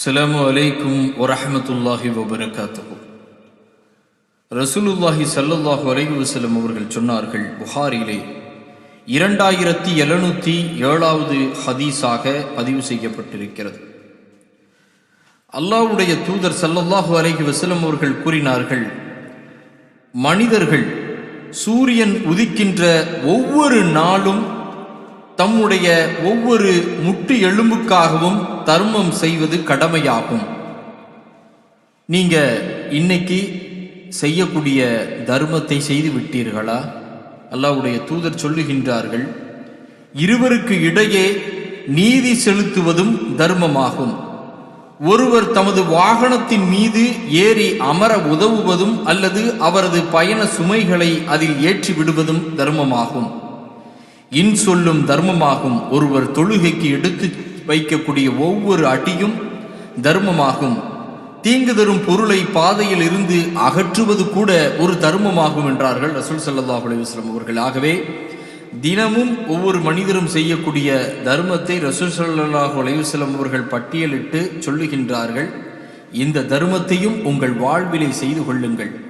அஸ்ஸலாமு அலைக்கும் வரஹமத்துல்லாஹி வபரகாத்துஹு ரசூலுல்லாஹி ஸல்லல்லாஹு அலைஹி வஸல்லம் அவர்கள் சொன்னார்கள் புகாரிலே இரண்டாயிரத்தி எழுநூத்தி ஏழாவது ஹதீஸாக பதிவு செய்யப்பட்டிருக்கிறது அல்லாவுடைய தூதர் சல்லல்லாஹு அலைஹி வசலம் அவர்கள் கூறினார்கள் மனிதர்கள் சூரியன் உதிக்கின்ற ஒவ்வொரு நாளும் தம்முடைய ஒவ்வொரு முட்டு எலும்புக்காகவும் தர்மம் செய்வது கடமையாகும். நீங்க இன்னைக்கு செய்யக்கூடிய தர்மத்தை செய்து விட்டீர்களா? அல்லாவுடைய தூதர் சொல்லுகின்றார்கள் இருவருக்கு இடையே நீதி செலுத்துவதும் தர்மமாகும். ஒருவர் தமது வாகனத்தின் மீது ஏறி அமர உதவுவதும் அல்லது அவரது பயண சுமைகளை அதில் ஏற்றி விடுவதும் தர்மமாகும். இன் சொல்லும் தர்மமாகும். ஒருவர் தொழுகைக்கு எடுத்து வைக்கக்கூடிய ஒவ்வொரு அடியும் தர்மமாகும். தீங்கு தரும் பொருளை பாதையில் இருந்து அகற்றுவது கூட ஒரு தர்மமாகும் என்றார்கள் ரசூல் சல்லாஹ் அலுவலம் அவர்கள். ஆகவே தினமும் ஒவ்வொரு மனிதரும் செய்யக்கூடிய தர்மத்தை ரசூல் சல்லாஹ் அலைஹி அவர்கள் பட்டியலிட்டு சொல்லுகின்றார்கள். இந்த தர்மத்தையும் உங்கள் வாழ்விலை செய்து கொள்ளுங்கள்.